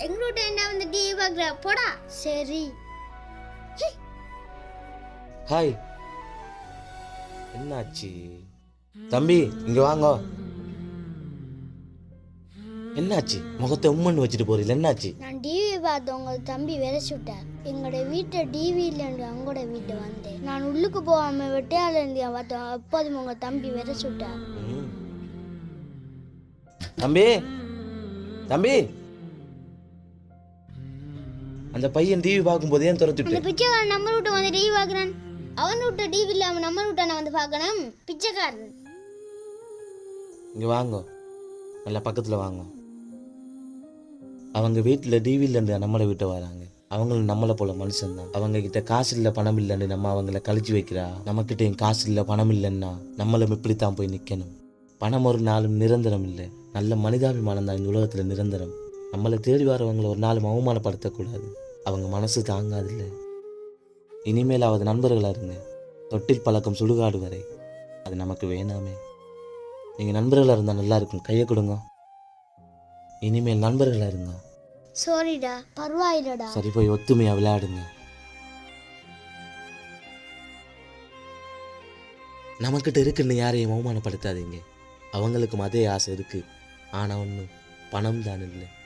எங்களோட என்ன வந்து டிவி பார்க்குற போடா. சரி. ஹாய். என்னாச்சு? தம்பி இங்க வாங்க. என்னாச்சு? முகத்தை உம்மன் வச்சுட்டு போறீங்க என்னாச்சு? நான் டிவி பார்த்து உங்க தம்பி விரைச்சு விட்டார். எங்களோட வீட்டை டிவி இல்லைன்னு அவங்களோட வீட்டை வந்தேன். நான் உள்ளுக்கு போகாம வெட்டையால இருந்து பார்த்தேன் அப்போதும் உங்க தம்பி விரைச்சு விட்டார். தம்பி தம்பி. அந்த பையன் டிவி பார்க்கும்போது ஏன் அந்த துரத்துட்டு பிச்சைக்காரன் நம்ம வீட்டை வந்து டிவி பார்க்குறான். அவன் விட்ட டிவி இல்லாம நம்ம வீட்டை நான் வந்து பார்க்கணும். பிச்சைக்காரன். இங்க வாங்க. நல்லா பக்கத்துல வாங்க. அவங்க வீட்டில் டிவி இல்லைன்னு நம்மளை விட்டு வராங்க. அவங்களும் நம்மளை போல மனுஷன் தான். அவங்க கிட்ட காசு இல்லை பணம் இல்லைன்னு நம்ம அவங்கள கழிச்சு வைக்கிறா? நம்மக்கிட்ட காசு இல்லை பணம் இல்லைன்னா நம்மளும் இப்படித்தான் போய் நிற்கணும் பணம் ஒரு நாளும் நிரந்தரம் இல்லை. நல்ல மனிதாபிமானம் தான் இந்த உலகத்தில் நிரந்தரம். நம்மளை தேடி வரவங்களை ஒரு நாளும் அவமானப்படுத்தக்கூடாது. அவங்க மனசு தாங்காதில்ல. இனிமேலாவது நண்பர்களாக இருங்க. தொட்டில் பழக்கம் சுடுகாடு வரை. அது நமக்கு வேணாமே. நீங்கள் நண்பர்களாக இருந்தால் நல்லா இருக்கும். கையை கொடுங்க. இனிமேல் நண்பர்களாக இருங்க. சாரிடா பரவாயில்லடா. சரி போய் ஒத்துமையாக விளையாடுங்க. நமக்கிட்ட இருக்குன்னு யாரையும் அவமானப்படுத்தாதீங்க. அவங்களுக்கும் அதே ஆசை இருக்கு. ஆனால் ஒன்றும் பணம் தான் இல்லை.